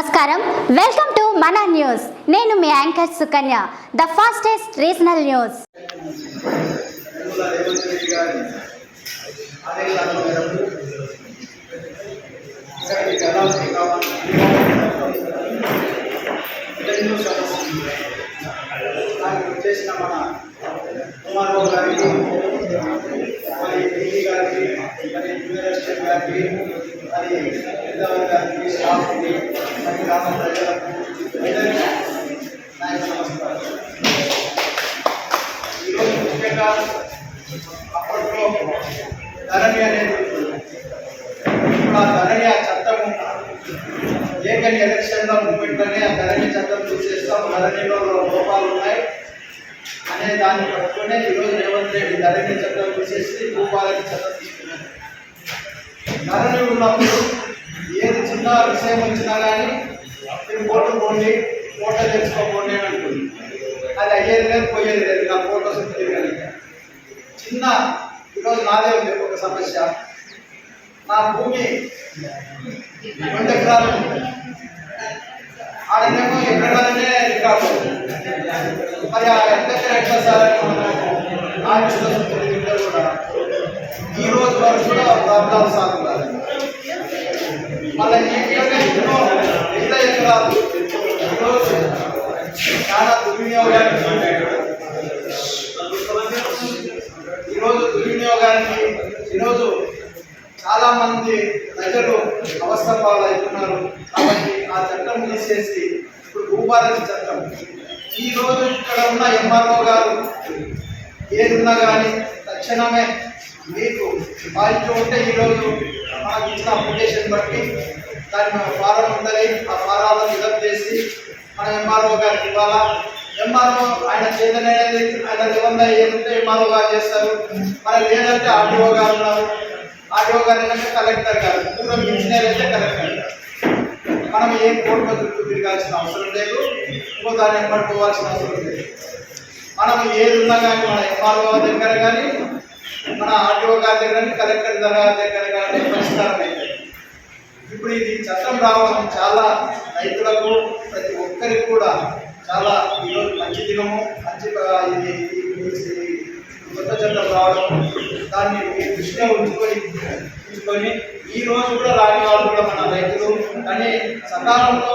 నమస్కారం. Welcome to మన news నేను మీ anchor Sukanya the fastest regional news ఎన్నుల Revanth Reddy గారికి ఈరోజు అప్పట్లో ధరణి అనేది ఉంటుంది. ఇప్పుడు ఆ ధరణి ఆ చట్టము ఏకని ఎలక్షన్లో మూమెంట్లోనే ఆ ధరణి చట్టం చూసేస్తాం ధరణిలో లోపాలు ఉన్నాయి. అనే దాన్ని పట్టుకునే ఈరోజు రేవంత్ రెడ్డి ధరణి చట్టం చూసేసి భూపాలని చట్టం తీసుకున్నారు. ధరణి ఉన్నప్పుడు ఏది చిన్న విషయం వచ్చినా కానీ మీరు కోర్టు పోండి కోట తెచ్చుకోపోండి అని అంటుంది. అది అయ్యేది లేదు పోయేది లేదు. నా ఫోటోస్ ఉంటుంది కానీ చిన్న ఈరోజు నాదే ఉంది ఒక సమస్య. నా భూమి రెండు ఎకరాలు ఆడేమో ఎక్కడానే రికార్డు మరి ఆ ఎంత ఎట్లా సార్ కూడా ఈ రోజు వరకు కూడా ప్రాబ్లం సాగుతారు మళ్ళీ ఈ ఎన్నో వేల ఎకరాలు. ఈరోజు చాలా దుర్వినియోగానికి దుర్వినియోగానికి ఈరోజు చాలామంది ప్రజలు అవస్థ పాలవుతున్నారు కాబట్టి ఆ చట్టం తీసేసి ఇప్పుడు భూపాలన చట్టం. ఈ రోజు ఇక్కడ ఉన్న ఎంఆర్ఓ గారు ఏదున్నా కానీ తక్షణమే మీకు బాధ్యత ఉంటే ఈరోజు మాకు ఇచ్చిన అప్లికేషన్ బట్టి దాన్ని మేము ఫారం ఉంటుంది ఆ ఫారాలను ఫిలప్ చేసి మన ఎంఆర్ఓ గారికి ఇవ్వాలా? ఎంఆర్ఓ ఆయన చేతనేది ఆయన నిబంధన ఏముంటే ఎంఆర్ఓ గారు చేస్తారు. మరి లేదంటే ఆర్టీఓ గారు ఉన్నారు. ఆర్టీఓ గారు ఏంటంటే కలెక్టర్ గారు. పూర్వం ఇంజనీర్ అయితే కలెక్టర్ గారు. మనం ఏం కోర్టు పద్ధతులు తిరగాల్సిన అవసరం లేదు. ఇంకో దాన్ని ఎమ్మడి అవసరం లేదు. మనం ఏది ఉన్నా కానీ మన ఎంఆర్ఓ దగ్గర కానీ మన ఆర్టీఓ గారి దగ్గర కానీ కలెక్టర్ గారి దగ్గర కానీ పరిష్కారం అయితే. ఇప్పుడు ఇది చట్టం రావడం చాలా రైతులకు ప్రతి ఒక్కరికి కూడా చాలా ఈరోజు మంచి దినము. మంచి ఇది కొత్త చట్టం రావడం దాన్ని దృష్టిలో ఉంచుకొని తీసుకొని ఈ రోజు కూడా రాని వాళ్ళు కూడా మన రైతులు. కానీ సకాలంలో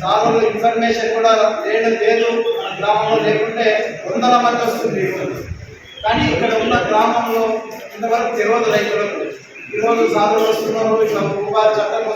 సాగులు ఇన్ఫర్మేషన్ కూడా లేడు లేదు. మన గ్రామంలో లేకుంటే వందల మంది వస్తుంది కానీ ఇక్కడ ఉన్న గ్రామంలో ఇంతవరకు తెలియదు రైతులకు. ఈరోజు సాగులు వస్తున్నారు ఇట్లా ఉపాధి చట్టం